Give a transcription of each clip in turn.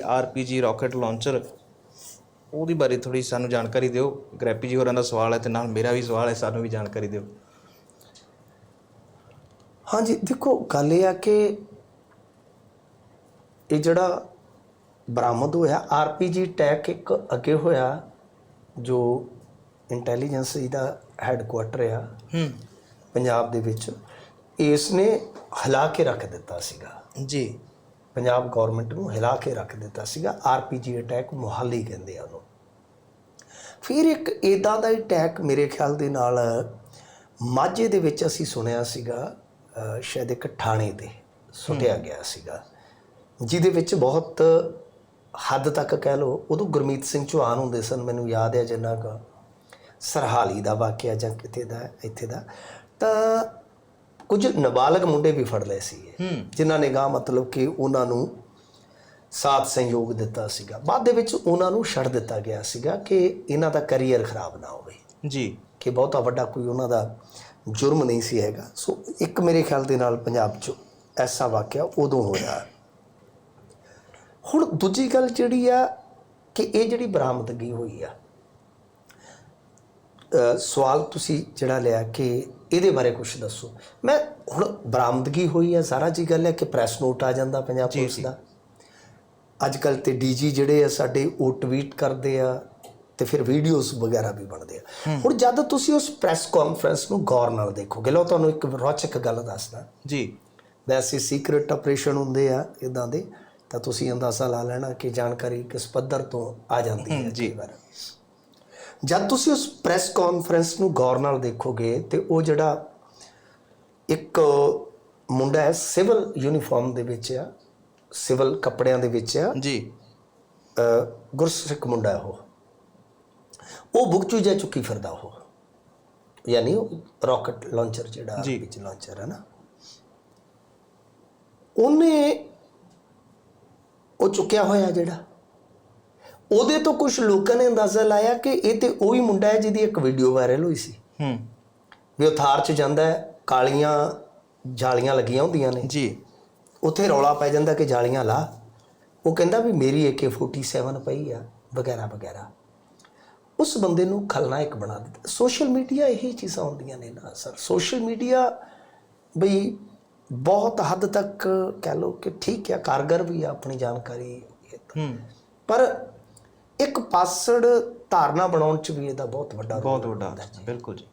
RPG rocket launcher ਉਹਦੀ ਬਾਰੇ ਥੋੜੀ ਸਾਨੂੰ ਜਾਣਕਾਰੀ ਦਿਓ। ਗ੍ਰੈਪੀ ਜੀ ਹੋਰਾਂ ਦਾ ਸਵਾਲ ਹੈ ਤੇ ਨਾਲ ਮੇਰਾ ਵੀ ਸਵਾਲ ਹੈ ਸਾਨੂੰ ਵੀ ਜਾਣਕਾਰੀ ਦਿਓ। ਹਾਂਜੀ ਦੇਖੋ ਗੱਲ ਇਹ ਆ ਕਿ ਇਹ ਜਿਹੜਾ ਬਰਾਮਦ ਹੋਇਆ ਆਰਪੀਜੀ ਟੈਕ ਇੱਕ ਅੱਗੇ ਹੋਇਆ ਜੋ ਇੰਟੈਲੀਜੈਂਸ ਦਾ ਹੈੱਡਕੁਆਟਰ ਆ ਹੂੰ। ਪੰਜਾਬ ਦੇ ਵਿੱਚ ਇਸ ਨੇ ਹਿਲਾ ਕੇ ਰੱਖ ਦਿੱਤਾ ਸੀਗਾ। ਜੀ। ਪੰਜਾਬ ਗਵਰਨਮੈਂਟ ਨੂੰ ਹਿਲਾ ਕੇ ਰੱਖ ਦਿੱਤਾ ਸੀਗਾ ਆਰਪੀਜੀ ਅਟੈਕ ਮੁਹਾਲੀ ਕਹਿੰਦੇ ਆ ਉਹਨੂੰ। ਫਿਰ ਇੱਕ ਇਦਾਂ ਦਾ ਅਟੈਕ ਮੇਰੇ ਖਿਆਲ ਦੇ ਨਾਲ ਮਾਝੇ ਦੇ ਵਿੱਚ ਅਸੀਂ ਸੁਣਿਆ ਸੀਗਾ ਸ਼ਾਇਦ ਇੱਕ ਠਾਣੇ ਤੇ ਸੁੱਟਿਆ ਗਿਆ ਸੀਗਾ ਜਿਹਦੇ ਵਿੱਚ ਬਹੁਤ ਹੱਦ ਤੱਕ ਕਹਿ ਲਓ ਉਦੋਂ ਗੁਰਮੀਤ ਸਿੰਘ ਚੌਹਾਨ ਹੁੰਦੇ ਸਨ ਮੈਨੂੰ ਯਾਦ ਹੈ ਜਿੰਨਾ ਕੁ ਸਰਹਾਲੀ ਦਾ ਵਾਕਿਆ ਜਾਂ ਕਿਤੇ ਦਾ ਇੱਥੇ ਦਾ ਤਾਂ ਕੁਝ ਨਾਬਾਲਗ ਮੁੰਡੇ ਵੀ ਫੜ ਲਏ ਸੀ ਜਿਨ੍ਹਾਂ ਨੇ ਗਾ ਮਤਲਬ ਕਿ ਉਹਨਾਂ ਨੂੰ ਸਾਥ ਸਹਿਯੋਗ ਦਿੱਤਾ ਸੀਗਾ। ਬਾਅਦ ਦੇ ਵਿੱਚ ਉਹਨਾਂ ਨੂੰ ਛੱਡ ਦਿੱਤਾ ਗਿਆ ਸੀਗਾ ਕਿ ਇਹਨਾਂ ਦਾ ਕੈਰੀਅਰ ਖਰਾਬ ਨਾ ਹੋਵੇ। ਜੀ। ਕਿ ਬਹੁਤਾ ਵੱਡਾ ਕੋਈ ਉਹਨਾਂ ਦਾ ਜੁਰਮ ਨਹੀਂ ਸੀ ਹੈਗਾ। ਸੋ ਇੱਕ ਮੇਰੇ ਖਿਆਲ ਦੇ ਨਾਲ ਪੰਜਾਬ 'ਚ ਐਸਾ ਵਾਕਿਆ ਉਦੋਂ ਹੋਇਆ। ਹੁਣ ਦੂਜੀ ਗੱਲ ਜਿਹੜੀ ਆ ਕਿ ਇਹ ਜਿਹੜੀ ਬਰਾਮਦਗੀ ਹੋਈ ਆ ਸਵਾਲ ਤੁਸੀਂ ਜਿਹੜਾ ਲਿਆ ਕਿ ਇਹਦੇ ਬਾਰੇ ਕੁਝ ਦੱਸੋ। ਮੈਂ ਹੁਣ ਬਰਾਮਦਗੀ ਹੋਈ ਆ ਸਾਰਾ ਜੀ ਗੱਲ ਹੈ ਕਿ ਪ੍ਰੈਸ ਨੋਟ ਆ ਜਾਂਦਾ ਪੰਜਾਬ ਪੁਲਿਸ ਦਾ। ਅੱਜ ਕੱਲ ਤੇ ਡੀਜੀ ਜਿਹੜੇ ਆ ਸਾਡੇ ਉਹ ਟਵੀਟ ਕਰਦੇ ਆ ਤੇ ਫਿਰ ਵੀਡੀਓਜ਼ ਵਗੈਰਾ ਵੀ ਬਣਦੇ ਆ। ਹੁਣ ਜਦ ਤੁਸੀਂ ਉਸ ਪ੍ਰੈਸ ਕਾਨਫਰੰਸ ਨੂੰ ਗੌਰ ਨਾਲ ਦੇਖੋਗੇ ਲਓ ਤੁਹਾਨੂੰ ਇੱਕ ਰੌਚਕ ਗੱਲ ਦੱਸਦਾ। ਜੀ। ਵੈਸੇ ਸੀਕ੍ਰੀਟ ਆਪਰੇਸ਼ਨ ਹੁੰਦੇ ਆ ਇਦਾਂ ਦੇ ਤਾਂ ਤੁਸੀਂ ਅੰਦਾਜ਼ਾ ਲਾ ਲੈਣਾ ਕਿ ਜਾਣਕਾਰੀ ਕਿਸ ਪੱਧਰ ਤੋਂ ਆ ਜਾਂਦੀ ਹੈ ਜੀ। ਜਦ ਤੁਸੀਂ ਉਸ ਪ੍ਰੈਸ ਕਾਨਫਰੰਸ ਨੂੰ ਗੌਰ ਨਾਲ ਦੇਖੋਗੇ ਤੇ ਉਹ ਜਿਹੜਾ ਇੱਕ ਮੁੰਡਾ ਹੈ ਸਿਵਲ ਯੂਨੀਫਾਰਮ ਦੇ ਵਿੱਚ ਆ ਸਿਵਲ ਕੱਪੜਿਆਂ ਦੇ ਵਿੱਚ ਆ ਜੀ। ਅ, ਗੁਰਸਿੱਖ ਮੁੰਡਾ ਹੈ ਉਹ। ਉਹ ਬੁਕਚੂ ਜਾ ਚੁੱਕੀ ਫਿਰਦਾ ਉਹ। ਯਾਨੀ ਰਾਕਟ ਲਾਂਚਰ ਜਿਹੜਾ। ਵਿੱਚ ਲਾਂਚਰ ਹੈ ਨਾ। ਉਹਨੇ ਉਹ ਚੁੱਕਿਆ ਹੋਇਆ ਜਿਹੜਾ। ਉਹਦੇ ਤੋਂ ਕੁਝ ਲੋਕਾਂ ਨੇ ਅੰਦਾਜ਼ਾ ਲਾਇਆ ਕਿ ਇਹ ਤੇ ਉਹੀ ਮੁੰਡਾ ਹੈ ਜਿਹਦੀ ਇੱਕ ਵੀਡੀਓ ਵਾਇਰਲ ਹੋਈ ਸੀ। ਹੂੰ। ਵੀ ਉਹ ਥਾਰ 'ਚ ਜਾਂਦਾ ਹੈ ਕਾਲੀਆਂ ਜਾਲੀਆਂ ਲੱਗੀਆਂ ਹੁੰਦੀਆਂ ਨੇ। ਜੀ। ਉੱਥੇ ਰੌਲਾ ਪੈ ਜਾਂਦਾ ਕਿ ਜਾਲੀਆਂ ਲਾ। ਉਹ ਕਹਿੰਦਾ ਵੀ ਮੇਰੀ AK47 ਪਈ ਆ ਵਗੈਰਾ ਵਗੈਰਾ। ਉਸ ਬੰਦੇ ਨੂੰ ਖਲਨਾਇਕ ਬਣਾ ਦਿੱਤਾ। ਸੋਸ਼ਲ ਮੀਡੀਆ ਇਹੀ ਚੀਜ਼ਾਂ ਹੁੰਦੀਆਂ ਨੇ ਨਾ ਸਰ। ਸੋਸ਼ਲ ਮੀਡੀਆ ਬਈ ਬਹੁਤ ਹੱਦ ਤੱਕ ਕਹਿ ਲਓ ਕਿ ਠੀਕ ਹੈ ਕਾਰਗਰ ਵੀ ਆ ਆਪਣੀ ਜਾਣਕਾਰੀ। ਪਰ ਇੱਕ ਪਾਸੜ ਧਾਰਨਾ ਬਣਾਉਣ ਚ ਵੀ ਇਹਦਾ ਬਹੁਤ ਵੱਡਾ ਬਹੁਤ ਵੱਡਾ ਬਿਲਕੁਲ ਜੀ।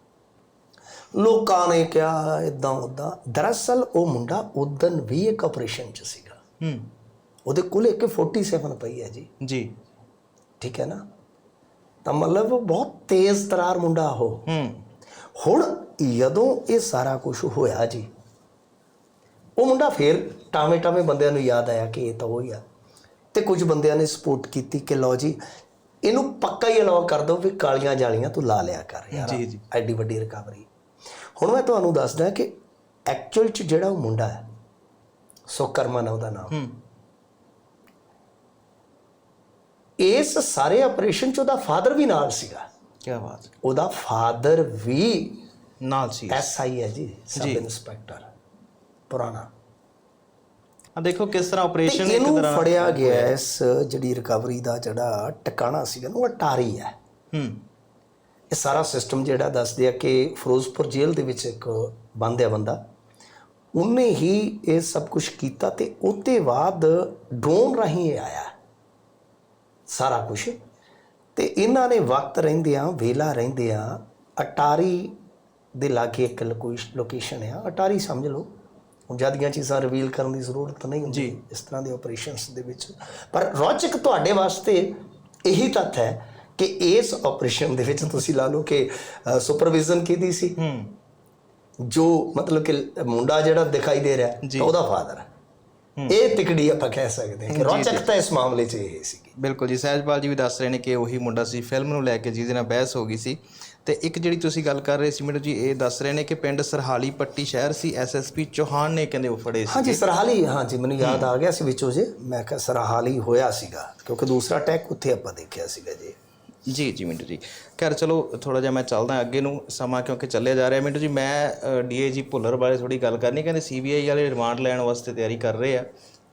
ਲੋਕਾਂ ਨੇ ਕਿਹਾ ਇਦਾਂ ਉਦਾਂ ਦਰਅਸਲ ਉਹ ਮੁੰਡਾ ਉਦੋਂ ਵੀ ਇੱਕ ਆਪਰੇਸ਼ਨ ਚ ਸੀਗਾ। ਹੂੰ। ਉਹਦੇ ਕੋਲ ਇੱਕ 47 ਪਈ ਹੈ ਜੀ। ਜੀ। ਠੀਕ ਹੈ ਨਾ? ਤਾਂ ਮਤਲਬ ਬਹੁਤ ਤੇਜ਼ ਤਰਾਰ ਮੁੰਡਾ ਉਹ। ਹੂੰ। ਹੁਣ ਜਦੋਂ ਇਹ ਸਾਰਾ ਕੁਝ ਹੋਇਆ ਜੀ ਉਹ ਮੁੰਡਾ ਫੇਰ ਟਾਵੇਂ ਟਾਵੇਂ ਬੰਦਿਆਂ ਨੂੰ ਯਾਦ ਆਇਆ ਕਿ ਇਹ ਤਾਂ ਉਹ ਹੀ ਆ। ਤੇ ਕੁਝ ਬੰਦਿਆਂ ਨੇ ਸਪੋਰਟ ਕੀਤੀ ਕਿ ਲਓ ਜੀ ਇਹਨੂੰ ਪੱਕਾ ਹੀ ਅਲਾਉ ਕਰ ਦਿਓ ਵੀ ਕਾਲੀਆਂ ਜਾਲੀਆਂ ਤੂੰ ਲਾ ਲਿਆ ਕਰ ਯਾਰ ਜੀ, ਜੀ। ਐਡੀ ਵੱਡੀ ਰਿਕਵਰੀ ਹੁਣ ਮੈਂ ਤੁਹਾਨੂੰ ਦੱਸਦਾ ਕਿ ਐਕਚੁਅਲ ਚ ਜਿਹੜਾ ਉਹ ਮੁੰਡਾ ਹੈ ਸੁਕਰਮਨ ਉਹਦਾ ਨਾਮ। ਇਸ ਸਾਰੇ ਆਪਰੇਸ਼ਨ ਚ ਉਹਦਾ ਫਾਦਰ ਵੀ ਨਾਲ ਸੀਗਾ। ਕੀ ਬਾਤ ਉਹਦਾ ਫਾਦਰ ਵੀ ਨਾਲ ਸੀ। ਐਸਆਈ ਹੈ ਜੀ ਸਬ ਜੀ। ਇੰਸਪੈਕਟਰ ਪੁਰਾਣਾ। ਆ ਦੇਖੋ ਕਿਸ ਤਰ੍ਹਾਂ ਆਪਰੇਸ਼ਨ ਇੱਕ ਇਹਨੂੰ ਤਰ੍ਹਾਂ ਫੜਿਆ ਗਿਆ ਇਸ ਜਿਹੜੀ ਰਿਕਵਰੀ ਦਾ ਜਿਹੜਾ ਟਿਕਾਣਾ ਸੀਗਾ ਨਾ ਉਹ ਅਟਾਰੀ ਹੈ। ਹੂੰ। ਇਹ ਸਾਰਾ ਸਿਸਟਮ ਜਿਹੜਾ ਦੱਸਦੇ ਆ ਕਿ ਫਿਰੋਜ਼ਪੁਰ ਜੇਲ੍ਹ ਦੇ ਵਿੱਚ ਇੱਕ ਬੰਦ ਹੈ ਬੰਦਾ। ਉਹਨੇ ਹੀ ਇਹ ਸਭ ਕੁਝ ਕੀਤਾ ਤੇ ਉਹਤੇ ਬਾਅਦ ਡਰੋਨ ਰਾਹੀਂ ਇਹ ਆਇਆ। ਸਾਰਾ ਕੁਝ ਤੇ ਇਹਨਾਂ ਨੇ ਵਕਤ ਰਹਿੰਦਿਆਂ ਵੇਲਾ ਰਹਿੰਦਿਆਂ ਅਟਾਰੀ ਦੇ ਲਾਗੇ ਇੱਕ ਲੋਕੇਸ਼ਨ ਆ। ਅਟਾਰੀ ਸਮਝ ਲਓ। ਜਿਆਦੀਆਂ ਚੀਜ਼ਾਂ ਰਿਵੀਲ ਕਰਨ ਦੀ ਜ਼ਰੂਰਤ ਨਹੀਂ ਹੁੰਦੀ ਇਸ ਤਰ੍ਹਾਂ ਦੇ ਆਪਰੇਸ਼ਨਸ ਦੇ ਵਿੱਚ। ਪਰ ਰੌਚਕ ਤੁਹਾਡੇ ਵਾਸਤੇ ਇਹੀ ਤੱਥ ਹੈ ਕਿ ਇਸ ਆਪਰੇਸ਼ਨ ਦੇ ਵਿੱਚ ਤੁਸੀਂ ਲਾ ਲਓ ਕਿ ਸੁਪਰਵਿਜ਼ਨ ਕਿਹਦੀ ਸੀ? ਹੂੰ। ਜੋ ਮਤਲਬ ਕਿ ਮੁੰਡਾ ਜਿਹੜਾ ਦਿਖਾਈ ਦੇ ਰਿਹਾ। ਤਾਂ ਉਹਦਾ ਫਾਦਰ ਹੈ। ਇਹ ਤਿਕੜੀ ਆਪਾਂ ਕਹਿ ਸਕਦੇ ਹਾਂ ਕਿ ਰੌਚਕਤਾ ਇਸ ਮਾਮਲੇ 'ਚ ਇਹ ਸੀਗੀ। ਬਿਲਕੁਲ ਜੀ ਸਹਿਜਪਾਲ ਜੀ ਵੀ ਦੱਸ ਰਹੇ ਨੇ ਕਿ ਉਹੀ ਮੁੰਡਾ ਸੀ ਫਿਲਮ ਨੂੰ ਲੈ ਕੇ ਜਿਹਦੇ ਨਾਲ ਬਹਿਸ ਹੋ ਗਈ ਸੀ। ਤੇ ਇੱਕ ਜਿਹੜੀ ਤੁਸੀਂ ਗੱਲ ਕਰ ਰਹੇ ਸੀ ਮੈਨੂੰ ਜੀ ਇਹ ਦੱਸ ਰਹੇ ਨੇ ਕਿ ਪਿੰਡ ਸਰਹਾਲੀ ਪੱਟੀ ਸ਼ਹਿਰ ਸੀ ਐਸਐਸਪੀ ਚੌਹਾਨ ਨੇ ਕਹਿੰਦੇ ਉਹ ਫੜੇ ਸੀ ਹਾਂਜੀ ਸਰਹਾਲੀ ਹਾਂਜੀ ਮੈਨੂੰ ਯਾਦ ਆ ਗਿਆ ਸੀ ਵਿੱਚੋਂ ਜੇ। ਮੈਂ ਕਿਹਾ ਸਰਹਾਲੀ ਹੋਇਆ ਸੀਗਾ ਕਿਉਂਕਿ ਦੂਸਰਾ ਅਟੈਕ ਉੱਥੇ ਆਪਾਂ ਦੇਖਿਆ ਸੀਗਾ ਜੀ। ਜੀ ਜੀ ਮਿੰਟੂ ਜੀ। ਖੈਰ ਚਲੋ ਥੋੜਾ ਜਿਹਾ ਮੈਂ ਚੱਲਦਾ ਅੱਗੇ ਨੂੰ ਸਮਾਂ ਕਿਉਂਕਿ ਚੱਲਿਆ ਜਾ ਰਿਹਾ ਮਿੰਟੂ ਜੀ। ਮੈਂ ਡੀਏਜੀ ਭੁੱਲਰ ਬਾਰੇ ਥੋੜੀ ਗੱਲ ਕਰਨੀ ਕਹਿੰਦੇ ਸੀਬੀਆਈ ਵਾਲੇ ਰਿਮਾਂਡ ਲੈਣ ਵਾਸਤੇ ਤਿਆਰੀ ਕਰ ਰਹੇ ਆ।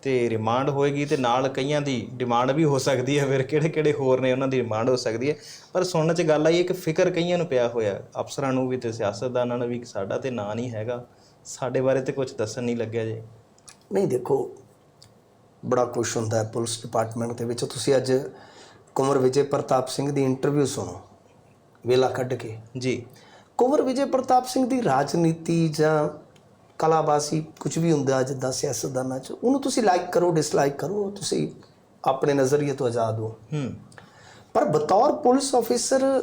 ਤੇ ਰਿਮਾਂਡ ਹੋਏਗੀ ਤੇ ਨਾਲ ਕਈਆਂ ਦੀ ਡਿਮਾਂਡ ਵੀ ਹੋ ਸਕਦੀ ਹੈ। ਫਿਰ ਕਿਹੜੇ ਕਿਹੜੇ ਹੋਰ ਨੇ ਉਹਨਾਂ ਦੀ ਡਿਮਾਂਡ ਹੋ ਸਕਦੀ ਹੈ। ਪਰ ਸੁਣਨ 'ਚ ਗੱਲ ਆਈ ਇੱਕ ਫਿਕਰ ਕਈਆਂ ਨੂੰ ਪਿਆ ਹੋਇਆ। ਅਫਸਰਾਂ ਨੂੰ ਵੀ ਤੇ ਸਿਆਸਤਦਾਨਾਂ ਨੂੰ ਵੀ ਕਿ ਸਾਡਾ ਤੇ ਨਾਂ ਨਹੀਂ ਹੈਗਾ। ਸਾਡੇ ਬਾਰੇ ਤੇ ਕੁਝ ਦੱਸਣ ਨਹੀਂ ਲੱਗਿਆ ਜੇ। ਨਹੀਂ ਦੇਖੋ ਬੜਾ ਕੁਛ ਹੁੰਦਾ ਹੈ ਪੁਲਿਸ ਡਿਪਾਰਟਮੈਂਟ ਦੇ ਵਿੱਚ। ਤੁਸੀਂ ਅੱਜ ਕੁੰਵਰ ਵਿਜੇ ਪ੍ਰਤਾਪ ਸਿੰਘ ਦੀ ਇੰਟਰਵਿਊ ਸੁਣੋ ਵੇਲਾ ਕੱਢ ਕੇ। ਜੀ। ਕੁੰਵਰ ਵਿਜੇ ਪ੍ਰਤਾਪ ਸਿੰਘ ਦੀ ਰਾਜਨੀਤੀ ਜਾਂ ਕਲਾਬਾਜ਼ੀ ਕੁਝ ਵੀ ਹੁੰਦਾ ਜਿੱਦਾਂ ਸਿਆਸਤਦਾਨਾਂ 'ਚ ਉਹਨੂੰ ਤੁਸੀਂ ਲਾਈਕ ਕਰੋ ਡਿਸਲਾਈਕ ਕਰੋ ਤੁਸੀਂ ਆਪਣੇ ਨਜ਼ਰੀਏ ਤੋਂ ਆਜ਼ਾਦ ਹੋ। ਹੂੰ। ਪਰ ਬਤੌਰ ਪੁਲਿਸ ਆਫੀਸਰ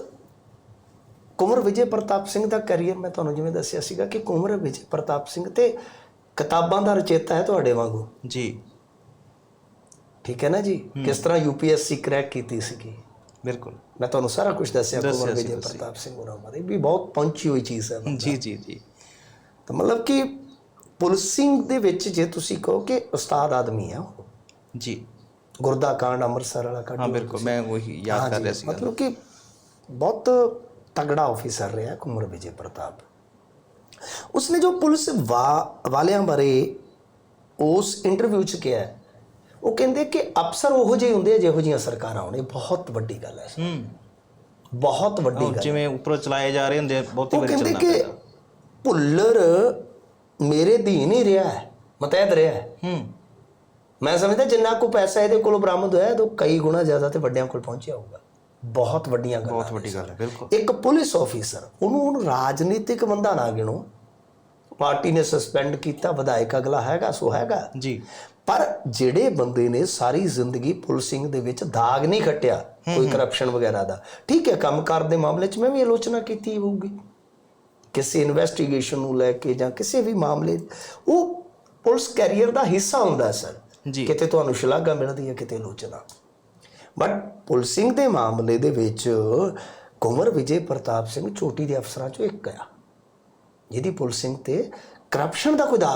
ਕੁੰਵਰ ਵਿਜੇ ਪ੍ਰਤਾਪ ਸਿੰਘ ਦਾ ਕੈਰੀਅਰ ਮੈਂ ਤੁਹਾਨੂੰ ਜਿਵੇਂ ਦੱਸਿਆ ਸੀਗਾ ਕਿ ਕੁੰਵਰ ਵਿਜੇ ਪ੍ਰਤਾਪ ਸਿੰਘ ਤੇ ਕਿਤਾਬਾਂ ਦਾ ਰਚੇਤਾ ਹੈ ਤੁਹਾਡੇ ਵਾਂਗੂ। ਜੀ। ਠੀਕ ਹੈ ਨਾ ਜੀ? ਕਿਸ ਤਰ੍ਹਾਂ ਯੂਪੀਐਸਸੀ ਕਰੈਕ ਕੀਤੀ ਸੀਗੀ। ਬਿਲਕੁਲ। ਮੈਂ ਤੁਹਾਨੂੰ ਸਾਰਾ ਕੁਝ ਦੱਸਿਆ ਸੀ ਵਿਜੇ। ਪ੍ਰਤਾਪ ਸਿੰਘ ਹੋਰਾਂ ਬਾਰੇ। ਵੀ ਬਹੁਤ ਪਹੁੰਚੀ ਹੋਈ ਚੀਜ਼ ਹੈ ਜੀ ਜੀ ਜੀ। ਤਾਂ ਮਤਲਬ ਕਿ ਪੁਲਿਸਿੰਗ ਦੇ ਵਿੱਚ ਜੇ ਤੁਸੀਂ ਕਹੋ ਕਿ ਉਸਤਾਦ ਆਦਮੀ ਆ ਉਹ। ਜੀ। ਗੁਰਦਾ ਕਾਂਡ ਅੰਮ੍ਰਿਤਸਰ ਵਾਲਾ ਕਾਂਡ ਹਾਂ ਬਿਲਕੁਲ ਮੈਂ ਉਹੀ ਯਾਦ ਕਰ ਰਿਹਾ ਸੀ ਮਤਲਬ ਕਿ ਬਹੁਤ ਤਗੜਾ ਆਫੀਸਰ ਰਿਹਾ ਕੁਮਰ ਵਿਜੇ ਪ੍ਰਤਾਪ। ਉਸਨੇ ਜੋ ਪੁਲਿਸ ਵਾਲਿਆਂ ਬਾਰੇ ਉਸ ਇੰਟਰਵਿਊ 'ਚ ਕਿਹਾ ਉਹ ਕਹਿੰਦੇ ਕਿ ਅਫਸਰ ਉਹੋ ਜਿਹੇ ਹੁੰਦੇ ਆ ਜਿਹੋ ਜਿਹੀਆਂ ਸਰਕਾਰਾਂ ਹੋਣ। ਬਹੁਤ ਵੱਡੀ ਗੱਲ ਹੈ। ਹੂੰ। ਬਹੁਤ ਵੱਡੀ ਉਹ ਜਿਵੇਂ ਉੱਪਰੋਂ ਚਲਾਏ ਜਾ ਰਹੇ ਹੁੰਦੇ ਬਹੁਤੀ ਉਹ ਵਾਰੀ ਕਹਿੰਦੇ ਚੱਲਣਾ ਕਿ ਪੈਂਦਾ। ਭੁੱਲਰ ਮੇਰੇ ਅਧੀਨ ਹੀ ਰਿਹਾ ਹੈ ਮਤੈਦ ਰਿਹਾ ਹੈ। ਹੂੰ। ਮੈਂ ਸਮਝਦਾ ਜਿੰਨਾ ਕੋ ਪੈਸਾ ਇਹਦੇ ਕੋਲੋਂ ਬਰਾਮਦ ਹੋਇਆ ਤਾਂ ਕਈ ਗੁਣਾ ਜ਼ਿਆਦਾ ਤੇ ਵੱਡਿਆਂ ਕੋਲ ਪਹੁੰਚਿਆ ਹੋਊਗਾ। ਬਹੁਤ ਵੱਡੀਆਂ ਗੱਲਾਂ ਬਹੁਤ ਵੱਡੀ ਗੱਲ ਹੈ ਬਿਲਕੁਲ। ਇੱਕ ਪੁਲਿਸ ਆਫੀਸਰ ਉਹਨੂੰ ਹੁਣ ਰਾਜਨੀਤਿਕ ਬੰਦਾ ਨਾ ਗਿਣੋ। ਪਾਰਟੀ ਨੇ ਸਸਪੈਂਡ ਕੀਤਾ ਵਿਧਾਇਕ ਅਗਲਾ ਹੈਗਾ ਸੋ ਹੈਗਾ। ਜੀ। ਪਰ ਜਿਹੜੇ ਬੰਦੇ ਨੇ ਸਾਰੀ ਜ਼ਿੰਦਗੀ ਪੁਲਿਸਿੰਗ ਦੇ ਵਿੱਚ ਦਾਗ ਨਹੀਂ ਖੱਟਿਆ ਕੋਈ ਕਰਪਸ਼ਨ ਵਗੈਰਾ ਦਾ। ਠੀਕ ਹੈ ਕੰਮਕਾਰ ਦੇ ਮਾਮਲੇ 'ਚ ਮੈਂ ਵੀ ਆਲੋਚਨਾ ਕੀਤੀ ਹੋਊਗੀ। ਕਿਸੇ ਇਨਵੈਸਟੀਗੇਸ਼ਨ ਨੂੰ ਲੈ ਕੇ ਜਾਂ ਕਿਸੇ ਵੀ ਮਾਮਲੇ ਉਹ ਪੁਲਿਸ ਕੈਰੀਅਰ ਦਾ ਹਿੱਸਾ ਹੁੰਦਾ ਸਰ। ਜੀ। ਕਿਤੇ ਤੁਹਾਨੂੰ ਸ਼ਲਾਘਾ ਮਿਲਦੀ ਹੈ ਕਿਤੇ ਆਲੋਚਨਾ ਬਟ ਪੁਲਿਸਿੰਗ ਦੇ ਮਾਮਲੇ ਦੇ ਵਿੱਚ ਕੁੰਵਰ ਵਿਜੇ ਪ੍ਰਤਾਪ ਸਿੰਘ ਚੋਟੀ ਦੇ ਅਫਸਰਾਂ ਚੋਂ ਇੱਕ ਆ। ਜਿਹਦੀ ਪੁਲਿਸਿੰਗ ਤੇ ਕਰਪਸ਼ਨ ਦਾ ਕੋਈ